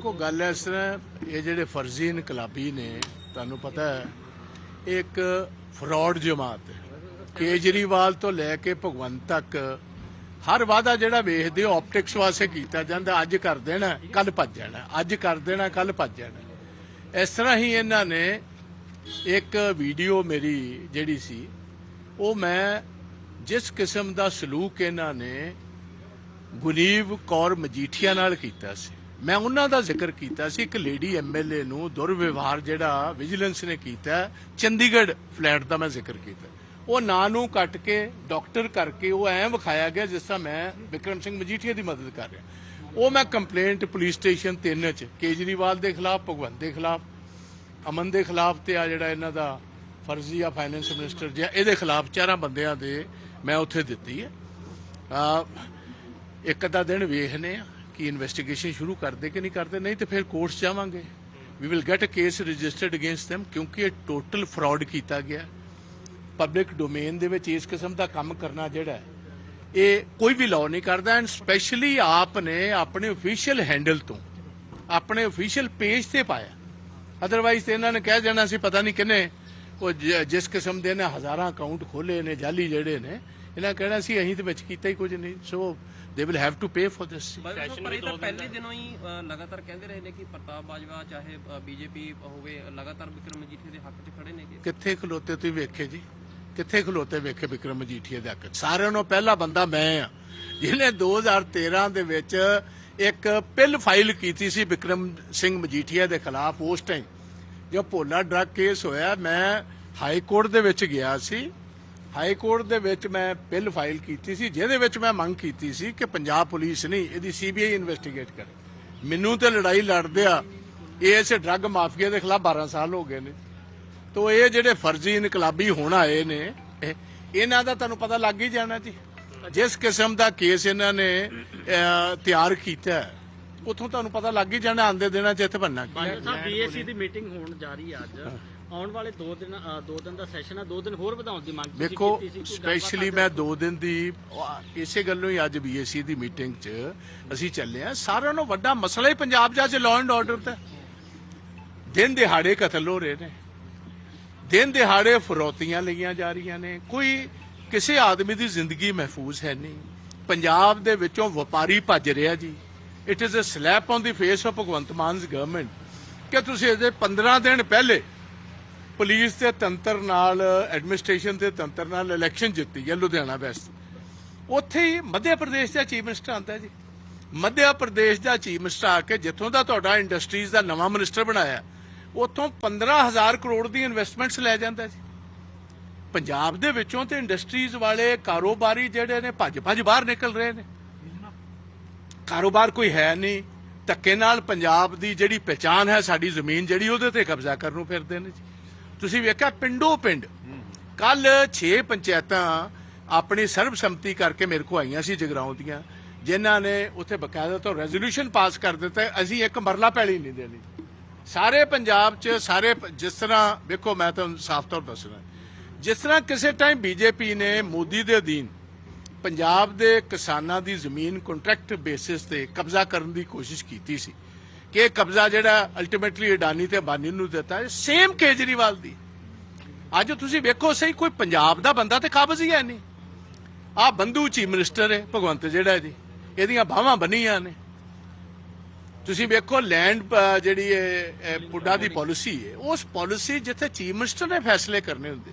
ਦੇਖੋ, ਗੱਲ ਇਸ ਤਰ੍ਹਾਂ, ਇਹ ਜਿਹੜੇ ਫਰਜ਼ੀ ਇਨਕਲਾਬੀ ਨੇ, ਤੁਹਾਨੂੰ ਪਤਾ ਹੈ, ਇਹ ਇੱਕ ਫਰਾਡ ਜਮਾਤ ਹੈ। ਕੇਜਰੀਵਾਲ ਤੋਂ ਲੈ ਕੇ ਭਗਵੰਤ ਤੱਕ, ਹਰ ਵਾਅਦਾ ਜਿਹੜਾ ਵੇਖਦੇ ਹੋ ਆਪਟਿਕਸ ਵਾਸਤੇ ਕੀਤਾ ਜਾਂਦਾ, ਅੱਜ ਕਰ ਦੇਣਾ, ਕੱਲ ਭੱਜ ਜਾਣਾ, ਅੱਜ ਕਰ ਦੇਣਾ, ਕੱਲ ਭੱਜ ਜਾਣਾ। ਇਸ ਤਰ੍ਹਾਂ ਹੀ ਇਹਨਾਂ ਨੇ ਇੱਕ ਵੀਡੀਓ ਮੇਰੀ ਜਿਹੜੀ ਸੀ, ਉਹ ਮੈਂ ਜਿਸ ਕਿਸਮ ਦਾ ਸਲੂਕ ਇਹਨਾਂ ਨੇ ਗੁਨੀਵ ਕੌਰ ਮਜੀਠੀਆ ਨਾਲ ਕੀਤਾ ਸੀ ਮੈਂ ਉਹਨਾਂ ਦਾ ਜ਼ਿਕਰ ਕੀਤਾ ਸੀ, ਇੱਕ ਲੇਡੀ ਐਮਐਲਏ ਨੂੰ ਦੁਰਵਿਵਹਾਰ ਜਿਹੜਾ ਵਿਜੀਲੈਂਸ ਨੇ ਕੀਤਾ, ਚੰਡੀਗੜ੍ਹ ਫਲੈਟ ਦਾ ਮੈਂ ਜ਼ਿਕਰ ਕੀਤਾ। ਉਹ ਨਾਂ ਨੂੰ ਕੱਟ ਕੇ ਡਾਕਟਰ ਕਰਕੇ ਉਹ ਐਂ ਵਿਖਾਇਆ ਗਿਆ ਜਿਸ ਤਰ੍ਹਾਂ ਮੈਂ ਵਿਕਰਮ ਸਿੰਘ ਮਜੀਠੀਆ ਦੀ ਮਦਦ ਕਰ ਰਿਹਾ। ਉਹ ਮੈਂ ਕੰਪਲੇਂਟ ਪੁਲਿਸ ਸਟੇਸ਼ਨ 3 ਚ, ਕੇਜਰੀਵਾਲ ਦੇ ਖਿਲਾਫ, ਭਗਵੰਤ ਦੇ ਖਿਲਾਫ, ਅਮਨ ਦੇ ਖਿਲਾਫ ਤੇ ਆ ਜਿਹੜਾ ਇਹਨਾਂ ਦਾ ਫਰਜ਼ੀ ਆ ਫਾਈਨੈਂਸ ਮਿਨਿਸਟਰ ਜਿਹਾ ਇਹਦੇ ਖਿਲਾਫ ਚਾਰਾਂ ਬੰਦਿਆਂ ਦੇ ਮੈਂ ਉੱਥੇ ਦਿੱਤੀ ਹੈ। ਇੱਕ ਅੱਧਾ ਦਿਨ ਵੇਖਨੇ ਆ ਕਿ ਇਨਵੈਸਟੀਗੇਸ਼ਨ ਸ਼ੁਰੂ ਕਰਦੇ ਕਿ ਨਹੀਂ ਕਰਦੇ ਨਹੀਂ ਤੇ ਫਿਰ ਕੋਰਟਸ ਜਾਵਾਂਗੇ। We will get a case registered against them ਕਿਉਂਕਿ ਇਹ ਟੋਟਲ ਫਰਾਡ ਕੀਤਾ ਗਿਆ। ਪਬਲਿਕ ਡੋਮੇਨ ਦੇ ਵਿੱਚ ਇਸ ਕਿਸਮ ਦਾ ਕੰਮ ਕਰਨਾ ਜਿਹੜਾ ਹੈ, ਇਹ ਕੋਈ ਵੀ ਲਾਅ ਨਹੀਂ ਕਰਦਾ ਐਂਡ ਸਪੈਸ਼ਲੀ ਆਪ ਨੇ ਆਪਣੇ ਅਫੀਸ਼ੀਅਲ ਹੈਂਡਲ ਤੋਂ ਆਪਣੇ ਅਫੀਸ਼ੀਅਲ ਪੇਜ ਤੇ ਪਾਇਆ। ਅਦਰਵਾਈਜ਼ ਤੇ ਇਹਨਾਂ ਨੇ ਕਹਿ ਦੇਣਾ ਸੀ ਪਤਾ ਨਹੀਂ ਕਿੰਨੇ ਉਹ ਜਿਸ ਕਿਸਮ ਦੇ ਨੇ ਹਜ਼ਾਰਾਂ ਅਕਾਊਂਟ ਖੋਲੇ ਨੇ ਜਾਲੀ ਜਿਹੜੇ ਨੇ ਇਹਨਾਂ ਕਹਿਣਾ ਸੀ ਅਸੀਂ ਤੇ ਵਿੱਚ ਕੀਤਾ ਹੀ ਕੁਝ ਨਹੀਂ। So they will have to pay for this ਪਰ ਇਹ ਤਾਂ ਪਹਿਲੇ ਦਿਨੋਂ ਹੀ ਲਗਾਤਾਰ ਕਹਿੰਦੇ ਰਹੇ ਨੇ ਕਿ ਪ੍ਰਤਾਪ ਬਾਜਵਾ ਚਾਹੇ ਬੀਜੇਪੀ ਹੋਵੇ ਲਗਾਤਾਰ ਵਿਕਰਮ ਮਜੀਠੀਆ ਦੇ ਹੱਕ 'ਚ ਖੜੇ ਨੇਗੇ। ਕਿੱਥੇ ਖਲੋਤੇ ਤੁਸੀਂ ਵੇਖੇ ਜੀ? ਕਿੱਥੇ ਖਲੋਤੇ ਵੇਖੇ ਵਿਕਰਮ ਮਜੀਠੀਆ ਦੇ ਹੱਕ 'ਚ? ਸਾਰਿਆਂ ਨੂੰ ਪਹਿਲਾ ਬੰਦਾ ਮੈਂ ਆ। ਜਿਹਨੇ 2013 ਦੇ ਵਿੱਚ ਇੱਕ ਪਿੱਲ ਫਾਈਲ ਕੀਤੀ ਸੀ ਵਿਕਰਮ ਸਿੰਘ ਮਜੀਠੀਆ ਦੇ ਖਿਲਾਫ ਉਸ ਟਾਈਮ ਜੋ ਭੋਲਾ ਡਰੱਗ ਕੇਸ ਹੋਇਆ ਮੈਂ ਹਾਈ ਕੋਰਟ ਦੇ ਵਿੱਚ ਗਿਆ ਸੀ। ਹਾਈ ਕੋਰਟ ਦੇ ਵਿੱਚ ਮੈਂ ਬਿੱਲ ਫਾਈਲ ਕੀਤੀ ਸੀ ਜਿਹਦੇ ਵਿੱਚ ਮੈਂ ਮੰਗ ਕੀਤੀ ਸੀ ਕਿ ਪੰਜਾਬ ਪੁਲਿਸ ਨਹੀਂ ਇਹਦੀ ਸੀਬੀਆਈ ਇਨਵੈਸਟੀਗੇਟ ਕਰੇ। ਮੈਨੂੰ ਤੇ ਲੜਾਈ ਲੜਦੇ ਆ ਇਸ ਡਰੱਗ ਮਾਫੀਆ ਦੇ ਖਿਲਾਫ 12 ਸਾਲ ਹੋ ਗਏ ਨੇ। ਤੋ ਇਹ ਜਿਹੜੇ ਫਰਜ਼ੀ ਇਨਕਲਾਬੀ ਹੁਣ ਆਏ ਨੇ ਇਹਨਾਂ ਦਾ ਤੁਹਾਨੂੰ ਪਤਾ ਲੱਗ ਹੀ ਜਾਣਾ ਜੀ। ਜਿਸ ਕਿਸਮ ਦਾ ਕੇਸ ਇਹਨਾਂ ਨੇ ਤਿਆਰ ਕੀਤਾ ਹੈ, ਉੱਥੋਂ ਤੁਹਾਨੂੰ ਪਤਾ ਲੱਗ ਹੀ ਜਾਣਾ ਆਂਦੇ ਦਿਨਾਂ ਚ ਇੱਥੇ ਬੰਨਾ ਕੀ ਹੈ। ਸਾਹਿਬ ਬੀਏਸੀ ਦੀ ਮੀਟਿੰਗ ਹੋਣ ਜਾ ਰਹੀ ਹੈ ਅੱਜ। ਆਉਣ ਵਾਲੇ 2 ਦਿਨ 2 ਦਿਨ ਦਾ ਸੈਸ਼ਨ ਹੈ 2 ਦਿਨ ਹੋਰ ਵਧਾਉਣ ਦੀ ਮੰਗ ਗੱਲਬਾਤ ਸਪੈਸ਼ਲੀ ਮੈਂ 2 ਦਿਨ ਦੀ ਇਸੇ ਗੱਲੋਂ ਹੀ ਅੱਜ ਬੀਐਸਸੀ ਦੀ ਮੀਟਿੰਗ 'ਚ ਅਸੀਂ ਚੱਲੇ ਆ ਸਾਰਿਆਂ ਨੂੰ ਵੱਡਾ ਮਸਲਾ ਹੀ ਪੰਜਾਬ 'ਚ ਅੱਜ ਲਾਅ ਐਂਡ ਆਰਡਰ ਦਾ। ਦਿਨ ਦਿਹਾੜੇ ਕਤਲ ਹੋ ਰਹੇ ਨੇ। ਦਿਨ ਦਿਹਾੜੇ ਫਰੋਤੀਆਂ ਲਈਆਂ ਜਾ ਰਹੀਆਂ ਨੇ। ਕੋਈ ਕਿਸੇ ਆਦਮੀ ਦੀ ਜ਼ਿੰਦਗੀ ਮਹਿਫੂਜ਼ ਹੈ ਨਹੀਂ। ਪੰਜਾਬ ਦੇ ਵਿੱਚੋਂ ਵਪਾਰੀ ਭੱਜ ਰਿਹਾ ਜੀ। It is a slap on the face of Bhagwant Mann's government ਕਿ ਤੁਸੀਂ ਇਹਦੇ 15 ਦਿਨ ਪਹਿਲੇ ਪੁਲਿਸ ਦੇ ਤੰਤਰ ਨਾਲ ਐਡਮਿਨਿਸਟ੍ਰੇਸ਼ਨ ਦੇ ਤੰਤਰ ਨਾਲ ਇਲੈਕਸ਼ਨ ਜਿੱਤੀ ਹੈ ਲੁਧਿਆਣਾ ਵੈਸਟ ਉੱਥੇ ਹੀ ਮੱਧ ਪ੍ਰਦੇਸ਼ ਦਾ ਚੀਫ ਮਿਨਿਸਟਰ ਆਂਦਾ ਜੀ। ਮੱਧ ਪ੍ਰਦੇਸ਼ ਦਾ ਚੀਫ ਮਿਨਿਸਟਰ ਆ ਕੇ ਜਿੱਥੋਂ ਦਾ ਤੁਹਾਡਾ ਇੰਡਸਟਰੀਜ਼ ਦਾ ਨਵਾਂ ਮਿਨਿਸਟਰ ਬਣਾਇਆ, ਉੱਥੋਂ 15000 ਕਰੋੜ ਦੀ ਇਨਵੈਸਟਮੈਂਟਸ ਲੈ ਜਾਂਦਾ ਜੀ। ਪੰਜਾਬ ਦੇ ਵਿੱਚੋਂ ਤੇ ਇੰਡਸਟਰੀਜ਼ ਵਾਲੇ ਕਾਰੋਬਾਰੀ ਜਿਹੜੇ ਨੇ ਭੱਜ ਭੱਜ ਬਾਹਰ ਨਿਕਲ ਰਹੇ ਨੇ। ਕਾਰੋਬਾਰ ਕੋਈ ਹੈ ਨਹੀਂ, ਧੱਕੇ ਨਾਲ ਪੰਜਾਬ ਦੀ ਜਿਹੜੀ ਪਛਾਣ ਹੈ, ਸਾਡੀ ਜ਼ਮੀਨ ਜਿਹੜੀ ਉਹਦੇ ਤੇ ਕਬਜ਼ਾ ਕਰਨ ਨੂੰ ਫਿਰਦੇ ਨੇ ਜੀ। ਤੁਸੀਂ ਵੇਖਿਆ ਪਿੰਡੋ ਪਿੰਡ। ਕੱਲ 6 ਪੰਚਾਇਤਾਂ ਆਪਣੀ ਸਰਬਸੰਮਤੀ ਕਰਕੇ ਮੇਰੇ ਕੋ ਆਈਆਂ ਸੀ ਜਗਰਾਉਂ ਦੀਆਂ, ਜਿਨ੍ਹਾਂ ਨੇ ਉੱਥੇ ਬਕਾਇਦਾ ਤੋਂ ਰੈਜ਼ੋਲੂਸ਼ਨ ਪਾਸ ਕਰ ਦਿੱਤਾ, ਅਸੀਂ ਇੱਕ ਮਰਲਾ ਪੈਲੀ ਨਹੀਂ ਦੇਣੀ। ਸਾਰੇ ਪੰਜਾਬ 'ਚ ਸਾਰੇ ਜਿਸ ਤਰ੍ਹਾਂ, ਵੇਖੋ ਮੈਂ ਤੁਹਾਨੂੰ ਸਾਫ਼ ਤੌਰ ਦੱਸਣਾ ਜਿਸ ਤਰ੍ਹਾਂ ਕਿਸੇ ਟਾਈਮ ਬੀਜੇਪੀ ਨੇ ਮੋਦੀ ਦੇ ਅਧੀਨ ਪੰਜਾਬ ਦੇ ਕਿਸਾਨਾਂ ਦੀ ਜ਼ਮੀਨ ਕੰਟਰੈਕਟ ਬੇਸਿਸ ਤੇ ਕਬਜ਼ਾ ਕਰਨ ਦੀ ਕੋਸ਼ਿਸ਼ ਕੀਤੀ ਸੀ ਕਿ ਇਹ ਕਬਜ਼ਾ ਜਿਹੜਾ ਅਲਟੀਮੇਟਲੀ ਅਡਾਨੀ ਤੇ ਅੰਬਾਨੀ ਨੂੰ ਦਿੱਤਾ ਹੈ ਸੇਮ ਕੇਜਰੀਵਾਲ ਦੀ। ਅੱਜ ਤੁਸੀਂ ਵੇਖੋ ਸਹੀ, ਕੋਈ ਪੰਜਾਬ ਦਾ ਬੰਦਾ ਤੇ ਕਾਬਜ਼ ਹੀ ਹੈ ਨਹੀਂ। ਆ ਬੰਦੂ ਚੀਫ ਮਿਨਿਸਟਰ ਹੈ, ਭਗਵੰਤ ਜਿਹੜਾ ਜੀ, ਇਹਦੀਆਂ ਬਾਹਾਂ ਬੰਨੀਆਂ ਨੇ। ਤੁਸੀਂ ਵੇਖੋ ਲੈਂਡ ਜਿਹੜੀ ਇਹ ਪੁੱਡਾ ਦੀ ਪਾਲਿਸੀ ਹੈ, ਉਸ ਪਾਲਿਸੀ ਜਿੱਥੇ ਚੀਫ ਮਿਨਿਸਟਰ ਨੇ ਫੈਸਲੇ ਕਰਨੇ ਹੁੰਦੇ।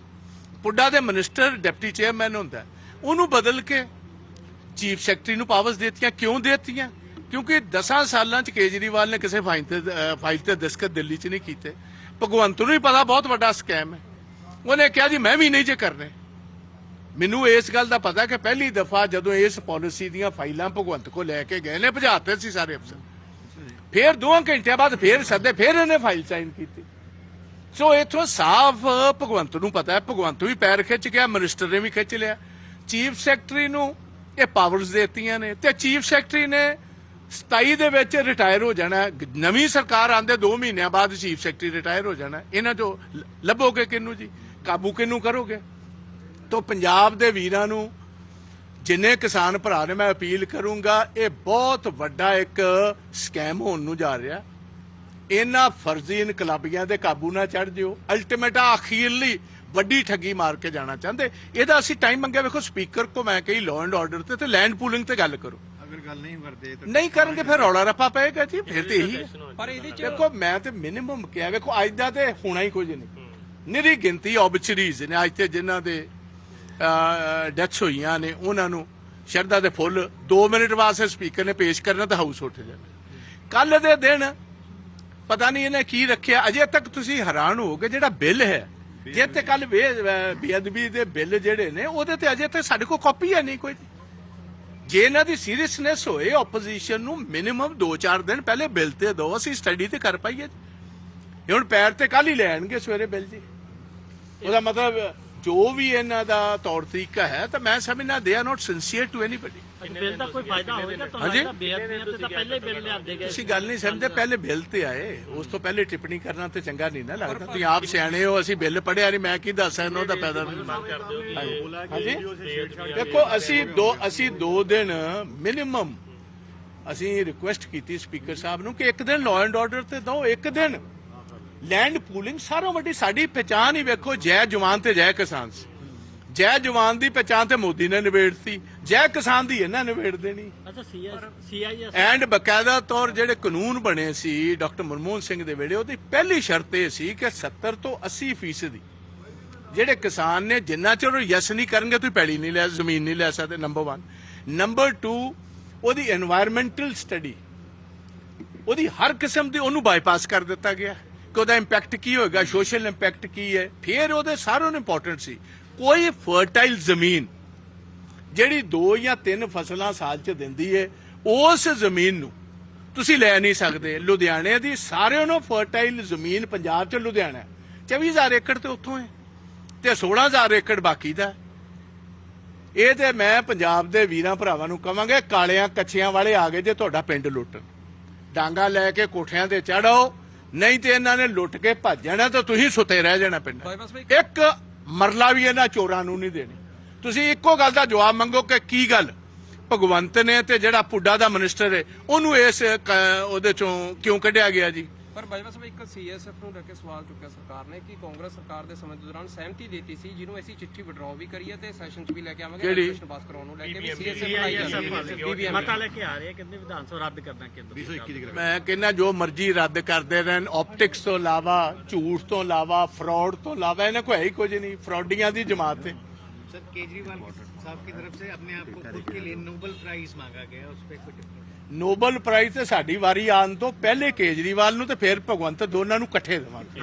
ਪੁੱਡਾ ਦੇ ਮਿਨਿਸਟਰ ਡਿਪਟੀ ਚੇਅਰਮੈਨ ਹੁੰਦਾ ਉਹਨੂੰ ਬਦਲ ਕੇ ਚੀਫ ਸੈਕਟਰੀ ਨੂੰ ਪਾਵਰਸ ਦਿੱਤੀਆਂ, ਕਿਉਂ ਦਿੱਤੀਆਂ? ਕਿਉਂਕਿ 10 ਸਾਲਾਂ ਚ ਕੇਜਰੀਵਾਲ ਨੇ ਕਿਸੇ ਫਾਈਲ ਤੇ ਫਾਈਲ ਤੇ ਦਸਤਖਤ ਦਿੱਲੀ ਚ ਨਹੀਂ ਕੀਤੇ। ਭਗਵੰਤ ਨੂੰ ਹੀ ਪਤਾ, ਬਹੁਤ ਵੱਡਾ ਸਕੈਮ ਹੈ। ਉਹਨੇ ਕਿਹਾ ਜੀ, ਮੈਂ ਵੀ ਨਹੀਂ ਜੇ ਕਰਨੇ। ਮੈਨੂੰ ਇਸ ਗੱਲ ਦਾ ਪਤਾ ਕਿ ਪਹਿਲੀ ਦਫਾ ਜਦੋਂ ਇਸ ਪਾਲਿਸੀ ਦੀਆਂ ਫਾਈਲਾਂ ਭਗਵੰਤ ਕੋ ਲੈ ਕੇ ਗਏ ਨੇ, ਭਜਾਤੇ ਸੀ ਸਾਰੇ ਅਫਸਰ। ਫਿਰ 2 ਘੰਟਿਆਂ ਬਾਅਦ ਫਿਰ ਸੱਦੇ, ਫਿਰ ਇਹਨੇ ਫਾਈਲ ਸਾਈਨ ਕੀਤੀ। ਸੋ ਇਥੋਂ ਸਾਫ਼ ਭਗਵੰਤ ਨੂੰ ਪਤਾ ਹੈ। ਭਗਵੰਤ ਵੀ ਪੈਰ ਖਿੱਚ ਗਿਆ ਮਿਨਿਸਟਰ ਨੇ ਵੀ ਖਿੱਚ ਲਿਆ। ਚੀਫ ਸੈਕਟਰੀ ਨੂੰ ਇਹ ਪਾਵਰਸ ਦੇਤੀਆਂ ਨੇ। ਤੇ ਚੀਫ ਸੈਕਟਰੀ ਨੇ 27 ਦੇ ਵਿੱਚ ਰਿਟਾਇਰ ਹੋ ਜਾਣਾ ਨਵੀਂ ਸਰਕਾਰ ਆਂਦੇ 2 ਮਹੀਨਿਆਂ ਬਾਅਦ ਚੀਫ ਸੈਕਟਰੀ ਰਿਟਾਇਰ ਹੋ ਜਾਣਾ ਇਹਨਾਂ ਚੋਂ ਲੱਭੋਗੇ ਕਿਹਨੂੰ ਜੀ? ਕਾਬੂ ਕਿਹਨੂੰ ਕਰੋਗੇ? ਤੋਂ ਪੰਜਾਬ ਦੇ ਵੀਰਾਂ ਨੂੰ ਜਿੰਨੇ ਕਿਸਾਨ ਭਰਾ ਨੇ, ਮੈਂ ਅਪੀਲ ਕਰੂੰਗਾ, ਇਹ ਬਹੁਤ ਵੱਡਾ ਇੱਕ ਸਕੈਮ ਹੋਣ ਨੂੰ ਜਾ ਰਿਹਾ। ਇਹਨਾਂ ਫਰਜ਼ੀ ਇਨਕਲਾਬੀਆਂ ਦੇ ਕਾਬੂ ਨਾ ਚੜ ਜਿਓ। ਅਲਟੀਮੇਟ ਅਖੀਰਲੀ ਵੱਡੀ ਠੱਗੀ ਮਾਰ ਕੇ ਜਾਣਾ ਚਾਹੁੰਦੇ। ਇਹਦਾ ਅਸੀਂ ਟਾਈਮ ਮੰਗਿਆ। ਵੇਖੋ, ਸਪੀਕਰ ਕੋ ਮੈਂ ਕਹੀ ਲਾਅ ਐਂਡ ਆਰਡਰ ਤੇ ਤੇ ਲੈਂਡ ਪੂਲਿੰਗ ਤੇ ਗੱਲ ਕਰੋ। ਅਗਰ ਗੱਲ ਨਹੀਂ ਕਰਦੇ ਤਾਂ ਨਹੀਂ ਕਰਨਗੇ ਫਿਰ ਰੌਲਾ ਰੱਪਾ ਪਏਗਾ ਜੀ ਫਿਰ ਤੇ ਇਹੀ। ਹੈ ਪਰ ਇਹਦੇ ਚ ਦੇਖੋ ਮੈਂ ਤੇ ਮਿਨੀਮਮ ਕਿਹਾ ਵੇਖੋ ਅੱਜ ਦਾ ਤੇ ਹੋਣਾ ਹੀ ਕੁਝ ਨਹੀਂ। ਨਿਰੀ ਗਿਣਤੀ ਆਬਚਰੀਜ਼ ਨੇ ਅੱਜ ਤੇ ਜਿਨ੍ਹਾਂ ਦੇ ਡੈਥਸ ਹੋਈਆਂ ਨੇ ਉਹਨਾਂ ਨੂੰ ਸ਼ਰਧਾ ਦੇ ਫੁੱਲ 2 ਮਿੰਟ ਵਾਸਤੇ ਸਪੀਕਰ ਨੇ ਪੇਸ਼ ਕਰਨਾ ਤਾਂ ਹਾਊਸ ਉੱਠ ਜਾਣਾ ਕੱਲ ਦੇ ਦਿਨ ਪਤਾ ਨਹੀਂ ਇਹਨੇ ਕੀ ਰੱਖਿਆ ਅਜੇ ਤੱਕ ਤੁਸੀਂ ਹੈਰਾਨ ਹੋਗੇ ਜਿਹੜਾ ਬਿੱਲ ਹੈ। ਜੇ ਤੇ ਕੱਲ ਬੇਅਦਬੀ ਦੇ ਬਿੱਲ ਜਿਹੜੇ ਨੇ ਉਹਦੇ ਤੇ ਅਜੇ ਤੱਕ ਸਾਡੇ ਕੋਲ ਕਾਪੀ ਹੈ ਨਹੀਂ ਕੋਈ। ਜੇ ਇਹਨਾਂ ਦੀ ਸੀਰੀਅਸਨੈਸ ਹੋਏ ਆਪੋਜੀਸ਼ਨ ਨੂੰ ਮਿਨੀਮਮ 2-4 ਦਿਨ ਪਹਿਲੇ ਬਿੱਲ ਤੇ ਦਿਓ, ਅਸੀਂ ਸਟੱਡੀ ਤੇ ਕਰ ਪਾਈਏ ਇਹ ਹੁਣ ਪੈਰ ਤੇ ਕੱਲ ਹੀ ਲੈਣਗੇ ਸਵੇਰੇ ਬਿੱਲ ਜੀ। ਉਹਦਾ ਮਤਲਬ ਜੋ ਵੀ ਇਹਨਾਂ ਦਾ ਤੌਰ ਤਰੀਕਾ ਹੈ, ਤਾਂ ਮੈਂ ਸਮਝਣਾ they are not sincere to anybody bill ਦਾ ਕੋਈ ਫਾਇਦਾ ਹੋਵੇਗਾ ਤੁਹਾਨੂੰ ਹਾਂਜੀ? ਲੱਗਦਾ ਬੇਅਦਬੀਆਂ ਤੇ ਤਾਂ ਪਹਿਲੇ ਬਿੱਲ ਲਿਆਂਦੇ ਗਏ ਤੁਸੀਂ ਗੱਲ ਨਹੀਂ ਸਮਝਦੇ ਪਹਿਲੇ ਬਿੱਲ ਤੇ ਆਏ। ਉਸ ਤੋਂ ਪਹਿਲੇ ਟਿੱਪਣੀ ਕਰਨਾ ਤੇ ਚੰਗਾ ਨਹੀਂ ਨਾ ਲੱਗਦਾ। ਤੁਸੀਂ ਆਪ ਸਿਆਣੇ ਹੋ ਅਸੀਂ ਬਿੱਲ ਪੜਿਆ ਨਹੀਂ ਮੈਂ ਕੀ ਦੱਸ ਸਕਦਾ ਉਹਦਾ ਪੈਦਾ ਹਾਂਜੀ। ਦੇਖੋ ਅਸੀਂ ਦੋ ਅਸੀਂ ਦੋ ਦਿਨ ਮਿਨੀਮਮ ਅਸੀਂ ਰਿਕੁਐਸਟ ਕੀਤੀ ਸਪੀਕਰ ਸਾਹਿਬ ਨੂੰ ਕਿ ਇੱਕ ਦਿਨ ਲਾਅ ਐਂਡ ਆਰਡਰ ਤੇ ਦਿਓ ਇੱਕ ਦਿਨ। ਲੈਂਡ ਪੂਲਿੰਗ ਸਾਰੋਂ ਵੱਡੀ ਸਾਡੀ ਪਛਾਣ ਹੀ ਵੇਖੋ ਜੈ ਜਵਾਨ ਤੇ ਜੈ ਕਿਸਾਨ ਸੀ। ਜੈ ਜਵਾਨ ਦੀ ਪਛਾਣ ਤੇ ਮੋਦੀ ਨੇ ਨਿਬੇੜਤੀ ਜੈ ਕਿਸਾਨ ਦੀ ਇਹਨਾਂ ਨਿਬੇੜ ਦੇਣੀ। ਅੱਛਾ ਸੀਆਈਐਸ ਐਂਡ ਬਕਾਇਦਾ ਤੌਰ ਜਿਹੜੇ ਕਾਨੂੰਨ ਬਣੇ ਸੀ ਡਾਕਟਰ ਮਨਮੋਹਨ ਸਿੰਘ ਦੇ ਵੇਲੇ ਉਹਦੀ ਪਹਿਲੀ ਸ਼ਰਤ ਇਹ ਸੀ ਕਿ 70 ਤੋਂ 80% ਜਿਹੜੇ ਕਿਸਾਨ ਨੇ ਜਿੰਨਾ ਚਿਰ ਉਹ ਯਸ ਨਹੀਂ ਕਰਨਗੇ ਤੁਸੀਂ ਪੈਲੀ ਨਹੀਂ ਲੈ ਜ਼ਮੀਨ ਨਹੀਂ ਲੈ ਸਕਦੇ ਨੰਬਰ 1 ਨੰਬਰ 2 ਉਹਦੀ এনवायरमेंटਲ ਸਟੱਡੀ ਉਹਦੀ ਹਰ ਕਿਸਮ ਦੀ ਉਹਨੂੰ ਬਾਈਪਾਸ ਕਰ ਦਿੱਤਾ ਗਿਆ। ਕਿ ਉਹਦਾ ਇੰਪੈਕਟ ਕੀ ਹੋਏਗਾ ਸੋਸ਼ਲ ਇੰਪੈਕਟ ਕੀ ਹੈ? ਫਿਰ ਉਹਦੇ ਸਾਰਿਆਂ ਨੂੰ ਇੰਪੋਰਟੈਂਟ ਸੀ। ਕੋਈ ਫਰਟਾਈਲ ਜ਼ਮੀਨ ਜਿਹੜੀ ਦੋ ਜਾਂ ਤਿੰਨ ਫਸਲਾਂ ਸਾਲ ਚ ਦਿੰਦੀ ਏ ਉਸ ਜ਼ਮੀਨ ਨੂੰ ਤੁਸੀਂ ਲੈ ਨਹੀਂ ਸਕਦੇ ਲੁਧਿਆਣੇ ਦੀ ਸਾਰਿਆਂ ਨੂੰ ਫਰਟਾਈਲ ਜ਼ਮੀਨ ਪੰਜਾਬ ਚ ਲੁਧਿਆਣਾ ਹੈ। 24000 ਏਕੜ ਤੇ ਉੱਥੋਂ ਹੈ ਤੇ 16000 ਏਕੜ ਬਾਕੀ ਦਾ। ਇਹ ਤੇ ਮੈਂ ਪੰਜਾਬ ਦੇ ਵੀਰਾਂ ਭਰਾਵਾਂ ਨੂੰ ਕਵਾਂਗੇ ਕਾਲਿਆਂ ਕੱਛਿਆਂ ਵਾਲੇ ਆ ਗਏ ਜੇ ਤੁਹਾਡਾ ਪਿੰਡ ਲੁੱਟਣ ਡਾਂਗਾ ਲੈ ਕੇ ਕੋਠਿਆਂ ਤੇ ਚੜੋ ਨਹੀਂ ਤੇ ਇਹਨਾਂ ਨੇ ਲੁੱਟ ਕੇ ਭੱਜ ਜਾਣਾ ਤਾਂ ਤੁਸੀਂ ਸੁੱਤੇ ਰਹਿ ਜਾਣਾ ਪਿੰਡ ਇੱਕ ਮਰਲਾ ਵੀ ਇਹਨਾਂ ਚੋਰਾਂ ਨੂੰ ਨਹੀਂ ਦੇਣੀ। ਤੁਸੀਂ ਇੱਕੋ ਗੱਲ ਦਾ ਜਵਾਬ ਮੰਗੋ ਕਿ ਕੀ ਗੱਲ? ਭਗਵੰਤ ਨੇ ਤੇ ਜਿਹੜਾ ਪੁੱਡਾ ਦਾ ਮਿਨਿਸਟਰ ਹੈ ਉਹਨੂੰ ਇਸ ਉਹਦੇ ਚੋਂ ਕਿਉਂ ਕੱਢਿਆ ਗਿਆ ਜੀ? ਪਰ ਬਾਈਪਾਸ ਭਾਈ ਇੱਕ ਸੀਐਸਐਫ ਨੂੰ ਲੈ ਕੇ ਸਵਾਲ ਚੁੱਕਿਆ ਸਰਕਾਰ ਨੇ ਕਿ ਕਾਂਗਰਸ ਸਰਕਾਰ ਦੇ ਸਮੇਂ ਦੇ ਦੌਰਾਨ ਸਹਿਮਤੀ ਦਿੱਤੀ ਸੀ ਜਿਹਨੂੰ ਅਸੀਂ ਚਿੱਠੀ ਵਿਡਰਾਅ ਵੀ ਕਰੀ ਹੈ ਤੇ ਸੈਸ਼ਨ 'ਚ ਵੀ ਲੈ ਕੇ ਆਵਾਂਗੇ ਕਿਹੜੀ? ਐਪਲੀਕੇਸ਼ਨ ਪਾਸ ਕਰਾਉਣ ਨੂੰ ਲੈ ਕੇ ਵੀ ਸੀਐਸਐਫ ਬਣਾਈ ਜਾਂਦੀ ਹੈ ਮਤਾ ਲੈ ਕੇ ਆ ਰਹੇ ਆ ਕਹਿੰਦੇ ਵਿਧਾਨ ਸਭਾ ਰੱਦ ਕਰਨਾ ਕੇਂਦਰ 221 ਦੀ ਗੱਲ ਮੈਂ ਕਹਿੰਦਾ ਜੋ ਮਰਜ਼ੀ ਰੱਦ ਕਰਦੇ ਰਹਿਣ ਆਪਟਿਕਸ ਤੋਂ ਇਲਾਵਾ ਝੂਠ ਤੋਂ ਇਲਾਵਾ ਫਰਾਡ ਤੋਂ ਇਲਾਵਾ ਇਹਨਾਂ ਕੋਈ ਹੈ ਹੀ ਕੁਝ ਨਹੀਂ ਫਰਾਡੀਆਂ ਦੀ ਜਮਾਤ ਹੈ सर केजरीवाल साहब की तरफ से अपने आप को खुद के लिए नोबल प्राइज मांगा गया उस पर कुछ ਨੋਬਲ ਪ੍ਰਾਈਜ਼ ਤੇ ਸਾਡੀ ਵਾਰੀ ਆਉਣ ਤੋਂ ਪਹਿਲੇ ਕੇਜਰੀਵਾਲ ਨੂੰ ਤੇ ਫਿਰ ਭਗਵੰਤ ਦੋਨਾਂ ਨੂੰ ਇਕੱਠੇ ਦੇਵਾਂਗੇ।